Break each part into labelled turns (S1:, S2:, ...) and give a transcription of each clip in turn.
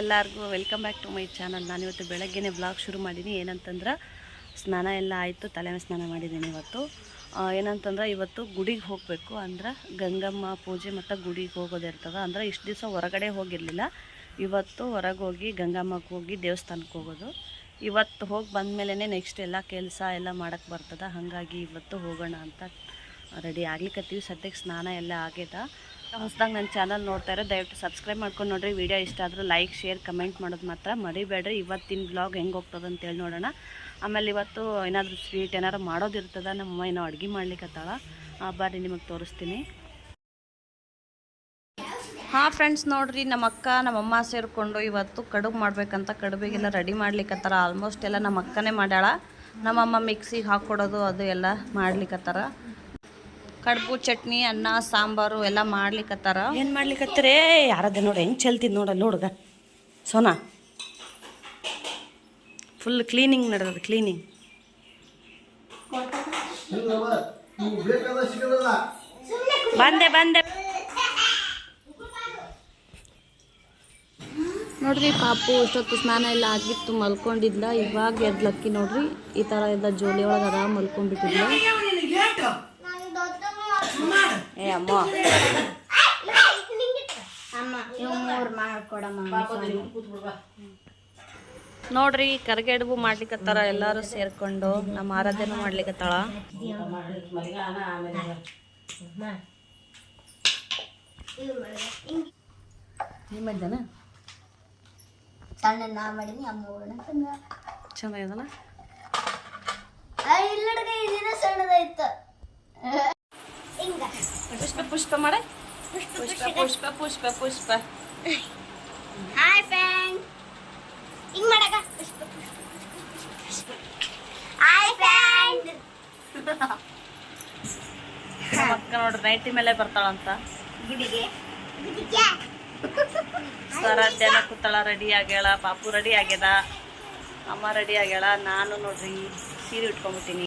S1: ಎಲ್ಲರಿಗೂ welcome back to my channel. ನಾನಿವತ್ತು ಬೆಳಗ್ಗೆನೇ ಬ್ಲಾಗ್ ಶುರು ಮಾಡೀನಿ ಏನಂತಂದ್ರೆ, ಸ್ನಾನ ಎಲ್ಲ ಆಯಿತು, ತಲೆ ಸ್ನಾನ ಮಾಡಿದ್ದೀನಿ ಇವತ್ತು. ಏನಂತಂದ್ರೆ, ಇವತ್ತು ಗುಡಿಗೆ ಹೋಗಬೇಕು ಅಂದ್ರೆ ಗಂಗಮ್ಮ ಪೂಜೆ ಮತ್ತು ಗುಡಿಗೆ ಹೋಗೋದಿರ್ತದೆ. ಅಂದ್ರೆ ಇಷ್ಟು ದಿವಸ ಹೊರಗಡೆ ಹೋಗಿರಲಿಲ್ಲ. ಇವತ್ತು ಹೊರಗೆ ಹೋಗಿ ಗಂಗಮ್ಮಕ್ಕೆ ಹೋಗಿ ದೇವಸ್ಥಾನಕ್ಕೆ ಹೋಗೋದು. ಇವತ್ತು ಹೋಗಿ ಬಂದಮೇಲೆ ನೆಕ್ಸ್ಟ್ ಎಲ್ಲ ಕೆಲಸ ಎಲ್ಲ ಮಾಡೋಕ್ಕೆ ಬರ್ತದೆ. ಹಾಗಾಗಿ ಇವತ್ತು ಹೋಗೋಣ ಅಂತ ರೆಡಿ ಆಗ್ಲಿಕ್ಕತ್ತೀವಿ ಸದ್ಯಕ್ಕೆ ಸ್ನಾನ ಎಲ್ಲ ಆಗ್ಯದ. ಹೊಸದಾಗಿ ನನ್ನ ಚಾನಲ್ ನೋಡ್ತಾ ಇರೋ ದಯವಿಟ್ಟು ಸಬ್ಸ್ಕ್ರೈಬ್ ಮಾಡ್ಕೊಂಡು ನೋಡ್ರಿ. ವಿಡಿಯೋ ಇಷ್ಟ ಆದರೂ ಲೈಕ್, ಶೇರ್, ಕಮೆಂಟ್ ಮಾಡೋದು ಮಾತ್ರ ಮರಿಬೇಡ್ರಿ. ಇವತ್ತಿನ ಬ್ಲಾಗ್ ಹೆಂಗೆ ಹೋಗ್ತದೆ ಅಂತೇಳಿ ನೋಡೋಣ. ಆಮೇಲೆ ಇವತ್ತು ಏನಾದರೂ ಸ್ವೀಟ್ ಏನಾದ್ರು ಮಾಡೋದಿರ್ತದ ನಮ್ಮಮ್ಮ ಏನೋ ಅಡುಗೆ ಮಾಡ್ಲಿಕ್ಕತ್ತಾಳ ಬರ್ರಿ ನಿಮಗೆ ತೋರಿಸ್ತೀನಿ. ಹಾಂ ಫ್ರೆಂಡ್ಸ್ ನೋಡ್ರಿ ನಮ್ಮ ಅಕ್ಕ ನಮ್ಮಮ್ಮ ಸೇರಿಕೊಂಡು ಇವತ್ತು ಕಡುಬು ಮಾಡ್ಬೇಕಂತ ಕಡುಬಿಗೆಲ್ಲ ರೆಡಿ ಮಾಡ್ಲಿಕ್ಕತ್ತಾರ ಆಲ್ಮೋಸ್ಟ್ ಎಲ್ಲ ನಮ್ಮ ಅಕ್ಕನೇ ಮಾಡ್ಯಾಳ. ನಮ್ಮಮ್ಮ ಮಿಕ್ಸಿಗೆ ಹಾಕ್ಕೊಡೋದು ಅದು ಎಲ್ಲ ಮಾಡ್ಲಿಕ್ಕತ್ತಾರ ಕಡುಬು ಚಟ್ನಿ ಅನ್ನ ಸಾಂಬಾರು ಎಲ್ಲ ಮಾಡ್ಲಿಕ್ಕತ್ತಾರ ಏನು ಮಾಡ್ಲಿಕ್ಕತ್ತಾರೆ ಯಾರದ ನೋಡಿ ಹೆಂಗೆ ಚೆಲ್ತಿದ್ ನೋಡಲ್ಲ ಹುಡುಗ ಸೋನಾ. ಫುಲ್ ಕ್ಲೀನಿಂಗ್ ನಡೆದ ಕ್ಲೀನಿಂಗ್ ಬಂದೆ ಬಂದೆ. ನೋಡ್ರಿ ಪಾಪು ಇಷ್ಟೊತ್ತು ಸ್ನಾನ ಎಲ್ಲ ಆಗಿತ್ತು ಮಲ್ಕೊಂಡಿದ್ಲ. ಇವಾಗ ಎದ್ಲಕ್ಕಿ ನೋಡ್ರಿ. ಈ ಥರ ಎಲ್ಲ ಜೋಲಿ ಒಳಗೆ ಅದ ಮಲ್ಕೊಂಡ್ಬಿಟ್ಟಿದ್ಲ. ಏ ಅಮ್ಮ. ನೋಡ್ರಿ ಕರ್ಗೆಡ್ಬು ಮಾಡ್ಲಿಕ್ಕತ್ತಾರ ಎಲ್ಲಾರು ಸೇರ್ಕೊಂಡು ನಮ್ಮ ಆರಾಧನೆ ಮಾಡ್ಲಿಕ್ಕತ್ತಾಳ ಏನ್ ಮಾಡಿದಾನ
S2: ಸಣ್ಣ ನಾ ಮಾಡೀನಿ ಅಮ್ಮ ಇಲ್ಲಡ್ಗ ಇದಿನ? ಸಣ್ಣದಾಯ್ತು
S1: ಪುಷ್ಪ ಪುಷ್ಪ ಮಾಡೆ. ಪುಷ್ಪ ಪುಷ್ಪ ಪುಷ್ಪ ಪುಷ್ಪ.
S2: ಹಾಯ್ ಫ್ರೆಂಡ್ ಹಿಂಗ್ ಮಾಡಕ ಹಾಯ್ ಫ್ರೆಂಡ್
S1: ಅಕ್ಕ ನೋಡ್ರಿ ನೈಟಿ ಮೇಲೆ ಬರ್ತಾಳಂತ.
S2: ಗುಡಿಗೆ. ಗುಡಿಗೆ.
S1: ಸ್ವರಾಧ್ಯನ ಕೂತಾಳ ರೆಡಿ ಆಗ್ಯಾಳ ಪಾಪು ರೆಡಿ ಆಗ್ಯದ. ಅಮ್ಮ ರೆಡಿ ಆಗ್ಯಾಳ ನಾನು ನೋಡ್ರಿ ಸೀರೆ ಉಟ್ಕೊಂಡ್ಬಿಟ್ಟಿನಿ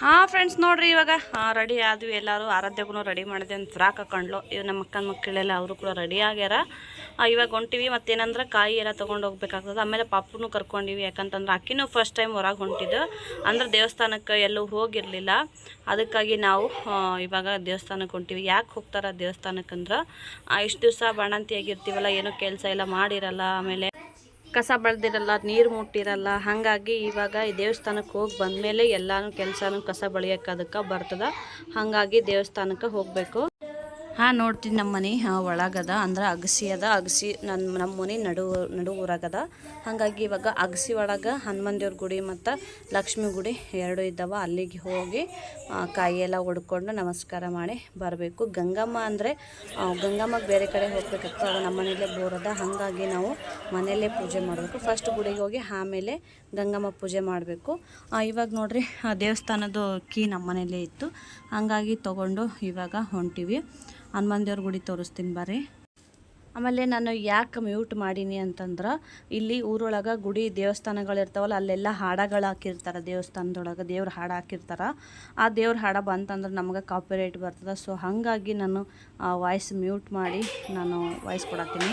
S1: ಹಾಂ ಫ್ರೆಂಡ್ಸ್ ನೋಡ್ರಿ ಇವಾಗ. ರೆಡಿ ಆದ್ವಿ ಎಲ್ಲರೂ. ಆರಾಧ್ಯಗೂ ರೆಡಿ ಮಾಡಿದೆ ಒಂದು ಫ್ರಾಕ್ ಹಾಕೊಂಡ್ಲು. ಇವ್ ನಮ್ಮ ಅಕ್ಕನ ಮಕ್ಕಳೆಲ್ಲ ಅವರು ಕೂಡ ರೆಡಿ ಆಗ್ಯಾರ. ಇವಾಗ ಹೊಂಟಿವಿ. ಮತ್ತೇನಂದ್ರೆ ಕಾಯಿ ಎಲ್ಲ ತೊಗೊಂಡು ಹೋಗ್ಬೇಕಾಗ್ತದೆ. ಆಮೇಲೆ ಪಾಪುನು ಕರ್ಕೊಂಡಿವಿ. ಯಾಕಂತಂದ್ರೆ ಅಕ್ಕಿನೂ ಫಸ್ಟ್ ಟೈಮ್ ಹೊರಗೆ ಹೊಂಟಿದ್ದು. ಅಂದ್ರೆ ದೇವಸ್ಥಾನಕ್ಕೆ ಎಲ್ಲೂ ಹೋಗಿರಲಿಲ್ಲ. ಅದಕ್ಕಾಗಿ ನಾವು ಇವಾಗ ದೇವಸ್ಥಾನಕ್ಕೆ ಹೊಂಟಿವಿ. ಯಾಕೆ ಹೋಗ್ತಾರ ದೇವಸ್ಥಾನಕ್ಕಂದ್ರೆ? ಇಷ್ಟು ದಿವಸ ಬಾಣಂತಿಯಾಗಿರ್ತೀವಲ್ಲ, ಏನೂ ಕೆಲಸ ಎಲ್ಲ ಮಾಡಿರಲ್ಲ. ಆಮೇಲೆ ಕಸ ಬಳ್ದಿರಲ್ಲ, ನೀರು ಮುಟ್ಟಿರಲ್ಲ. ಹಾಗಾಗಿ ಇವಾಗ ಈ ದೇವಸ್ಥಾನಕ್ಕೆ ಹೋಗಿ ಬಂದಮೇಲೆ ಎಲ್ಲಾನು ಕೆಲಸನೂ ಕಸ ಬಳಿಯೋಕೆ ಅದಕ್ಕೆ ಬರ್ತದ. ಹಾಗಾಗಿ ದೇವಸ್ಥಾನಕ್ಕೆ ಹೋಗಬೇಕು. ಹಾಂ, ನೋಡ್ತೀನಿ ನಮ್ಮ ಮನೆ ಒಳಗದ, ಅಂದ್ರೆ ಅಗಸಿ ಅದ ಅಗಸಿ ನನ್ನ ನಮ್ಮ ಮನೆ ನಡು ನಡು ಊರಾಗದ. ಹಾಗಾಗಿ ಇವಾಗ ಅಗಸಿ ಒಳಗೆ ಹನುಮನ್ ದೇವ್ರ ಗುಡಿ ಮತ್ತು ಲಕ್ಷ್ಮಿ ಗುಡಿ ಎರಡು ಇದ್ದಾವೆ. ಅಲ್ಲಿಗೆ ಹೋಗಿ ಕಾಯಿಯೆಲ್ಲ ಹೊಡ್ಕೊಂಡು ನಮಸ್ಕಾರ ಮಾಡಿ ಬರಬೇಕು. ಗಂಗಮ್ಮ ಅಂದರೆ ಗಂಗಮ್ಮಗೆ ಬೇರೆ ಕಡೆ ಹೋಗ್ಬೇಕಾಗ್ತದೆ ನಮ್ಮ ಮನೇಲೇ ಬೋರದ. ಹಾಗಾಗಿ ನಾವು ಮನೆಯಲ್ಲೇ ಪೂಜೆ ಮಾಡಬೇಕು. ಫಸ್ಟ್ ಗುಡಿಗೆ ಹೋಗಿ ಆಮೇಲೆ ಗಂಗಮ್ಮ ಪೂಜೆ ಮಾಡಬೇಕು. ಇವಾಗ ನೋಡಿರಿ ದೇವಸ್ಥಾನದ ಕೀ ನಮ್ಮ ಮನೇಲೇ ಇತ್ತು. ಹಾಗಾಗಿ ತೊಗೊಂಡು ಇವಾಗ ಹೊಂಟಿವಿ. ಹನುಮಾನ್ ದೇವ್ರ ಗುಡಿ ತೋರಿಸ್ತೀನಿ ಬರ್ರಿ ಆಮೇಲೆ ನಾನು ಯಾಕೆ ಮ್ಯೂಟ್ ಮಾಡೀನಿ ಅಂತಂದ್ರೆ, ಇಲ್ಲಿ ಊರೊಳಗೆ ಗುಡಿ ದೇವಸ್ಥಾನಗಳಿರ್ತಾವಲ್ಲ ಅಲ್ಲೆಲ್ಲ ಹಾಡಗಳು ಹಾಕಿರ್ತಾರೆ ದೇವಸ್ಥಾನದೊಳಗೆ, ದೇವ್ರ ಹಾಡು ಹಾಕಿರ್ತಾರೆ. ಆ ದೇವ್ರ ಹಾಡ ಬಂತಂದ್ರೆ ನಮಗೆ ಕಾಪಿರೈಟ್ ಬರ್ತದೆ. ಸೊ ಹಾಗಾಗಿ ನಾನು ವಾಯ್ಸ್ ಮ್ಯೂಟ್ ಮಾಡಿ ನಾನು ವಾಯ್ಸ್ ಕೊಡತ್ತೀನಿ.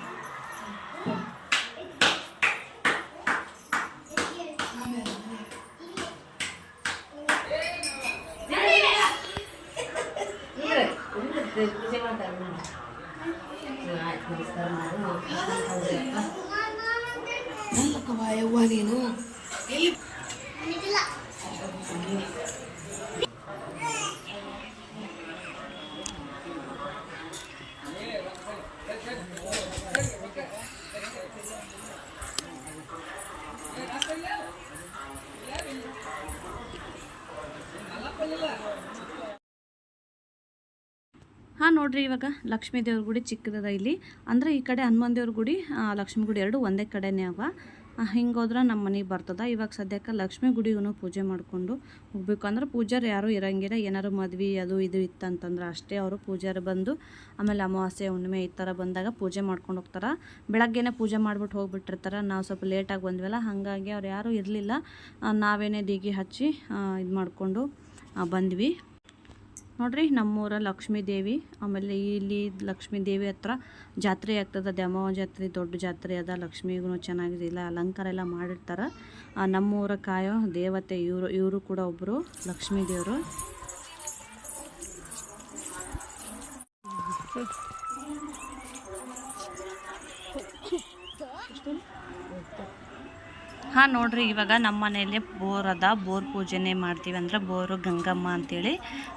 S2: 取り使うまでの3ヶ月
S1: ಬರಲ್ಲವ ನೋಡಿರಿ ಇವಾಗ ಲಕ್ಷ್ಮೀ ದೇವ್ರ ಗುಡಿ ಚಿಕ್ಕದದ ಇಲ್ಲಿ. ಅಂದ್ರೆ ಈ ಕಡೆ ಹನುಮಾನ್ ದೇವ್ರ ಗುಡಿ ಲಕ್ಷ್ಮೀ ಗುಡಿ ಎರಡು ಒಂದೇ ಕಡೆನೇ ಅವ. ಹಿಂಗೆ ಹೋದ್ರೆ ನಮ್ಮ ಮನೆಗೆ ಬರ್ತದ. ಇವಾಗ ಸದ್ಯಕ್ಕೆ ಲಕ್ಷ್ಮೀ ಗುಡಿಗೂ ಪೂಜೆ ಮಾಡಿಕೊಂಡು ಹೋಗ್ಬೇಕು. ಅಂದ್ರೆ ಪೂಜಾರು ಯಾರೂ ಇರಂಗಿಲ್ಲ, ಏನಾರು ಮದ್ವೆ ಅದು ಇದು ಇತ್ತಂತಂದ್ರೆ ಅಷ್ಟೇ ಅವರು ಪೂಜಾರು ಬಂದು ಆಮೇಲೆ ಅಮಾವಾಸ್ಯೆ, ಹುಣ್ಣಿಮೆ ಈ ಥರ ಬಂದಾಗ ಪೂಜೆ ಮಾಡ್ಕೊಂಡು ಹೋಗ್ತಾರೆ. ಬೆಳಗ್ಗೆನೇ ಪೂಜೆ ಮಾಡಿಬಿಟ್ಟು ಹೋಗ್ಬಿಟ್ಟಿರ್ತಾರೆ. ನಾವು ಸ್ವಲ್ಪ ಲೇಟಾಗಿ ಬಂದ್ವಲ್ಲ, ಹಾಗಾಗಿ ಅವ್ರು ಯಾರೂ ಇರಲಿಲ್ಲ. ನಾವೇನೇ ದೀಗಿ ಹಚ್ಚಿ ಇದು ಮಾಡಿಕೊಂಡು ಬಂದ್ವಿ. ನೋಡ್ರಿ ನಮ್ಮೂರ ಲಕ್ಷ್ಮೀ ದೇವಿ, ಆಮೇಲೆ ಇಲ್ಲಿ ಲಕ್ಷ್ಮೀ ದೇವಿ ಹತ್ರ ಜಾತ್ರೆ ಆಗ್ತದೆ. ದ್ಯಾಮವ್ವ ಜಾತ್ರೆ, ದೊಡ್ಡ ಜಾತ್ರೆ ಅದ. ಲಕ್ಷ್ಮಿಗೂ ಚೆನ್ನಾಗಿದೆ. ಇಲ್ಲ, ಅಲಂಕಾರ ಎಲ್ಲ ಮಾಡಿರ್ತಾರೆ. ನಮ್ಮೂರ ಕಾಯೋ ದೇವತೆ ಇವರು ಇವರು ಕೂಡ ಒಬ್ಬರು ಲಕ್ಷ್ಮೀ ದೇವರು. ಹಾಂ, ನೋಡ್ರಿ, ಇವಾಗ ನಮ್ಮ ಮನೆಯಲ್ಲಿ ಬೋರ್ ಅದ. ಬೋರ್ ಪೂಜೆನೇ ಮಾಡ್ತೀವಿ ಅಂದ್ರೆ ಬೋರು ಗಂಗಮ್ಮ ಅಂತೇಳಿ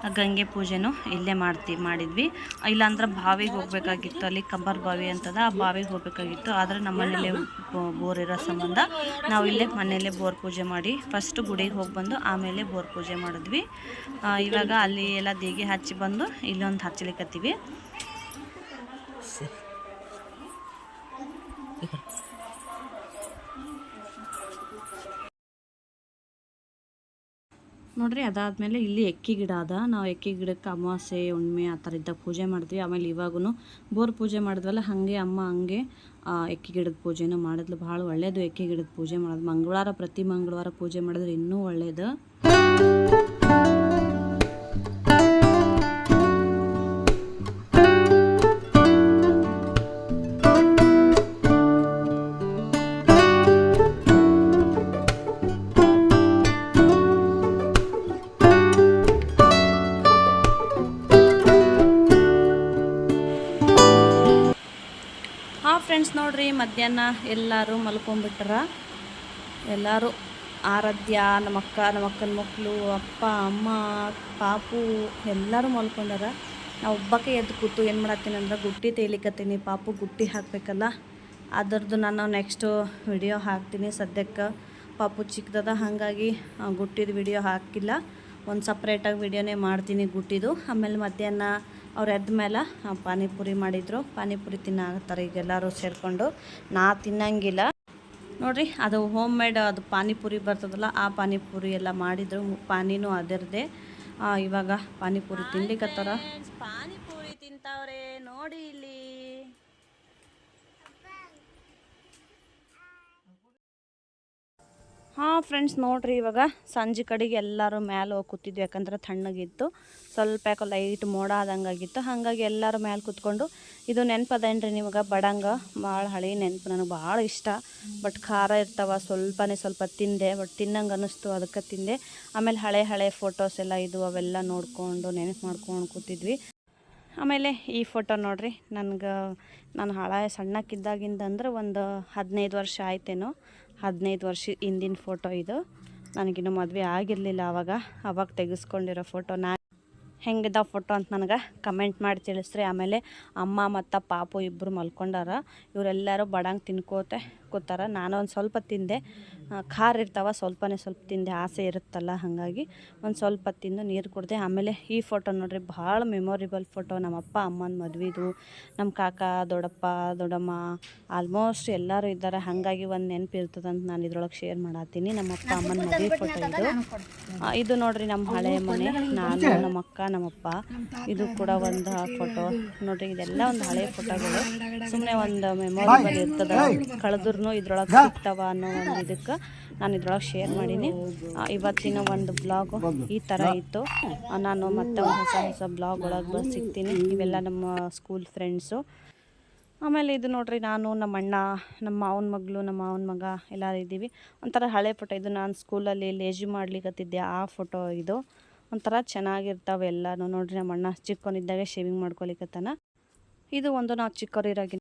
S1: ಆ ಗಂಗೆ ಪೂಜೆನೂ ಇಲ್ಲೇ ಮಾಡ್ತೀವಿ ಮಾಡಿದ್ವಿ. ಇಲ್ಲಾಂದ್ರೆ ಬಾವಿಗೆ ಹೋಗ್ಬೇಕಾಗಿತ್ತು. ಅಲ್ಲಿ ಕಂಬರ್ ಬಾವಿ ಅಂತದ, ಆ ಬಾವಿಗೆ ಹೋಗ್ಬೇಕಾಗಿತ್ತು. ಆದರೆ ನಮ್ಮ ಮನೇಲಿ ಬೋರ್ ಇರೋ ಸಂಬಂಧ ನಾವು ಇಲ್ಲೇ ಮನೆಯಲ್ಲೇ ಬೋರ್ ಪೂಜೆ ಮಾಡಿ ಫಸ್ಟ್ ಗುಡಿಗೆ ಹೋಗಿ ಬಂದು ಆಮೇಲೆ ಬೋರ್ ಪೂಜೆ ಮಾಡಿದ್ವಿ. ಇವಾಗ ಅಲ್ಲಿ ಎಲ್ಲ ದೇಗಿ ಹಚ್ಚಿ ಬಂದು ಇಲ್ಲೊಂದು ಹಚ್ಚಲಿಕ್ಕತ್ತೀವಿ ನೋಡ್ರಿ ಅದಾದಮೇಲೆ ಇಲ್ಲಿ ಎಕ್ಕಿ ಗಿಡ ಅದ. ನಾವು ಎಕ್ಕಿ ಗಿಡಕ್ಕೆ ಅಮಾವಾಸ್ಯೆ ಹುಣ್ಣಿಮೆ ಆ ಥರ ಇದ್ದಾಗ ಪೂಜೆ ಮಾಡಿದ್ವಿ ಆಮೇಲೆ ಇವಾಗೂ ಬೋರ್ ಪೂಜೆ ಮಾಡಿದ್ವಲ್ಲ, ಹಾಗೆ ಅಮ್ಮ ಹಂಗೆ ಎಕ್ಕಿ ಗಿಡದ ಪೂಜೆನೂ ಮಾಡಿದ್ಲು. ಭಾಳ ಒಳ್ಳೆಯದು ಎಕ್ಕಿ ಗಿಡದ ಪೂಜೆ ಮಾಡೋದು. ಮಂಗಳವಾರ ಪ್ರತಿ ಮಂಗಳವಾರ ಪೂಜೆ ಮಾಡಿದ್ರೆ ಇನ್ನೂ ಒಳ್ಳೆಯದು ನೋಡ್ರಿ, ಮಧ್ಯಾಹ್ನ ಎಲ್ಲರೂ ಮಲ್ಕೊಂಡ್ಬಿಟ್ರ. ಎಲ್ಲರೂ ಆರಾಧ್ಯ, ನಮ್ಮ ಅಕ್ಕ, ನಮ್ಮ ಅಕ್ಕನ ಮಕ್ಕಳು ಅಪ್ಪ, ಅಮ್ಮ, ಪಾಪು ಎಲ್ಲರೂ ಮಲ್ಕೊಂಡಾರ. ನಾವು ಒಬ್ಬಕ್ಕೆ ಎದ್ದು ಕೂತು ಏನು ಮಾಡತ್ತೀನಿ ಅಂದ್ರೆ ಗುಟ್ಟಿ ತೇಲಿಕತ್ತೀನಿ, ಪಾಪು ಗುಟ್ಟಿ ಹಾಕಬೇಕಲ್ಲ. ಅದರದ್ದು ನಾನು ನೆಕ್ಸ್ಟು ವಿಡಿಯೋ ಹಾಕ್ತೀನಿ. ಸದ್ಯಕ್ಕೆ ಪಾಪು ಚಿಕ್ಕದದ, ಹಾಗಾಗಿ ಗುಟ್ಟಿದ ವಿಡಿಯೋ ಹಾಕಿಲ್ಲ. ಒಂದು ಸಪ್ರೇಟಾಗಿ ವಿಡಿಯೋನೇ ಮಾಡ್ತೀನಿ ಗುಟ್ಟಿದು. ಆಮೇಲೆ ಮಧ್ಯಾಹ್ನ ಅವ್ರು ಎದ್ದ ಮೇಲೆ ಪಾನಿಪುರಿ ಮಾಡಿದರು. ಪಾನಿಪುರಿ ತಿನ್ನಾಕತ್ತಾರೆ ಈಗ ಎಲ್ಲರೂ ಸೇರಿಕೊಂಡು. ನಾ ತಿನ್ನಂಗಿಲ್ಲ. ನೋಡಿರಿ, ಅದು ಹೋಮ್ ಮೇಡ್ ಅದು ಪಾನಿಪುರಿ ಬರ್ತದಲ್ಲ, ಆ ಪಾನಿಪುರಿ ಎಲ್ಲ ಮಾಡಿದ್ರು. ಪಾನಿನೂ ಅದರದೇ ಇವಾಗ ಪಾನಿಪುರಿ ತಿನ್ಲಿಕ್ಕತ್ತಾರ ಪಾನಿಪುರಿ ತಿಂತಾವ್ರೆ. ನೋಡಿ ಇಲ್ಲಿ. ಹಾಂ ಫ್ರೆಂಡ್ಸ್ ನೋಡ್ರಿ ಇವಾಗ ಸಂಜೆ ಕಡೆಗೆ ಎಲ್ಲರೂ ಮ್ಯಾಲೆ ಹೋಗಿ ಕೂತಿದ್ವಿ. ಯಾಕಂದ್ರೆ ತಣ್ಣಗಿತ್ತು. ಸ್ವಲ್ಪ ಯಾಕೋ ಲೈಟ್ ಮೋಡ ಆದಂಗಾಗಿತ್ತು. ಹಾಗಾಗಿ ಎಲ್ಲರೂ ಮ್ಯಾಲೆ ಕೂತ್ಕೊಂಡು ಇದು ನೆನಪದೇನ್ರಿ ನಿಮಗೆ ಬಡಂಗ. ಭಾಳ ಹಳೆ ನೆನಪು. ನನಗೆ ಭಾಳ ಇಷ್ಟ. ಬಟ್ ಖಾರ ಇರ್ತಾವ. ಸ್ವಲ್ಪನೇ ಸ್ವಲ್ಪ ತಿಂದೆ. ಬಟ್ ತಿನ್ನಂಗೆ ಅನ್ನಿಸ್ತು. ಅದಕ್ಕೆ ತಿಂದೆ. ಆಮೇಲೆ ಹಳೆ ಹಳೆ ಫೋಟೋಸ್ ಎಲ್ಲ ಇದು ಅವೆಲ್ಲ ನೋಡಿಕೊಂಡು, ನೆನಪು ಮಾಡ್ಕೊಂಡು ಕೂತಿದ್ವಿ. ಆಮೇಲೆ ಈ ಫೋಟೋ ನೋಡಿರಿ, ನನಗೆ, ನಾನು ಹಳೆ ಸಣ್ಣಕ್ಕಿದ್ದಾಗಿಂದ ಅಂದ್ರೆ ಒಂದು ಹದಿನೈದು ವರ್ಷ ಆಯ್ತೇನೋ, ಹದಿನೈದು ವರ್ಷ ಹಿಂದಿನ ಫೋಟೋ ಇದು. ನನಗಿನ್ನು ಮದುವೆ ಆಗಿರಲಿಲ್ಲ ಆವಾಗ ಅವಾಗ ತೆಗೆಸ್ಕೊಂಡಿರೋ ಫೋಟೋ ನಾ ಹೆಂಗಿದ್ದ ಫೋಟೋ ಅಂತ ನನಗೆ ಕಮೆಂಟ್ ಮಾಡಿ ತಿಳಿಸ್ರಿ. ಆಮೇಲೆ ಅಮ್ಮ ಮತ್ತು ಪಾಪು ಇಬ್ಬರು ಮಲ್ಕೊಂಡಾರ, ಇವರೆಲ್ಲರೂ ಬಡಂಗೆ ತಿನ್ಕೋತೆ. ಕೂತಾರ ನಾನು ಒಂದು ಸ್ವಲ್ಪ ತಿಂದೆ. ಖಾರ ಇರ್ತಾವ, ಸ್ವಲ್ಪನೇ ಸ್ವಲ್ಪ ತಿಂದೆ. ಆಸೆ ಇರುತ್ತಲ್ಲ, ಹಾಗಾಗಿ ಒಂದು ಸ್ವಲ್ಪ ತಿಂದು ನೀರು ಕುಡ್ದೆ. ಆಮೇಲೆ ಈ ಫೋಟೋ ನೋಡ್ರಿ, ಭಾಳ ಮೆಮೊರಿಬಲ್ ಫೋಟೋ. ನಮ್ಮ ಅಪ್ಪ, ಅಮ್ಮನ ಮದುವೆದು ನಮ್ಮ ಕಾಕ, ದೊಡ್ಡಪ್ಪ, ದೊಡ್ಡಮ್ಮ, ಆಲ್ಮೋಸ್ಟ್ ಎಲ್ಲರೂ ಇದ್ದಾರೆ. ಹಾಗಾಗಿ ಒಂದು ನೆನಪು ಅಂತ ನಾನು ಇದ್ರೊಳಗೆ ಶೇರ್ ಮಾಡತ್ತೀನಿ ನಮ್ಮ ಅಪ್ಪ, ಅಮ್ಮನ ಮದುವೆ ಫೋಟೋ ಇದು. ಇದು ನೋಡ್ರಿ ನಮ್ಮ ಹಳೆ ಮನೆ. ನಾನು, ನಮ್ಮ ಅಕ್ಕ ನಮ್ಮಪ್ಪ ಇದು ಕೂಡ ಒಂದು ಫೋಟೋ. ನೋಡ್ರಿ, ಇದೆಲ್ಲ ಒಂದು ಹಳೆ ಫೋಟೋಗಳು. ಸುಮ್ಮನೆ ಒಂದು ಮೆಮೊರಿಬಲ್ ಇರ್ತದ. ಕಳೆದ್ರೂ ಇದ್ರೊಳಗೆ ಸಿಗ್ತಾವ ಅನ್ನೋ ಒಂದು ಇದಕ್ಕೆ ನಾನು ಇದ್ರೊಳಗೆ ಶೇರ್ ಮಾಡೀನಿ. ಇವತ್ತಿನ ಒಂದು ಬ್ಲಾಗ್ ಈ ಥರ ಇತ್ತು. ನಾನು ಮತ್ತೆ ಒಂದು ಹೊಸ ಹೊಸ ಬ್ಲಾಗ್ ಒಳಗೆ ಸಿಗ್ತೀನಿ. ಇವೆಲ್ಲ ನಮ್ಮ ಸ್ಕೂಲ್ ಫ್ರೆಂಡ್ಸು ಆಮೇಲೆ ಇದು ನೋಡ್ರಿ ನಾನು ನಮ್ಮ ಅಣ್ಣ ನಮ್ಮ ಮಾವನ ಮಗಳು ನಮ್ಮ ಮಾವನ ಮಗ ಎಲ್ಲರೂ ಇದ್ದೀವಿ. ಒಂಥರ ಹಳೆ ಫೋಟೋ ಇದು. ನಾನು ಸ್ಕೂಲಲ್ಲಿ ಲೇಜು ಮಾಡ್ಲಿಕ್ಕತ್ತಿದ್ದೆ ಆ ಫೋಟೋ ಇದು. ಒಂಥರ ಚೆನ್ನಾಗಿರ್ತಾವೆ ಎಲ್ಲನೂ. ನೋಡ್ರಿ ನಮ್ಮ ಅಣ್ಣ ಚಿಕ್ಕವನಿದ್ದಾಗ ಶೇವಿಂಗ್ ಮಾಡ್ಕೊಲಿಕ್ಕತ್ತಾನ ಇದು ಒಂದು ನಾವು ಚಿಕ್ಕವರಿರಾಗಿ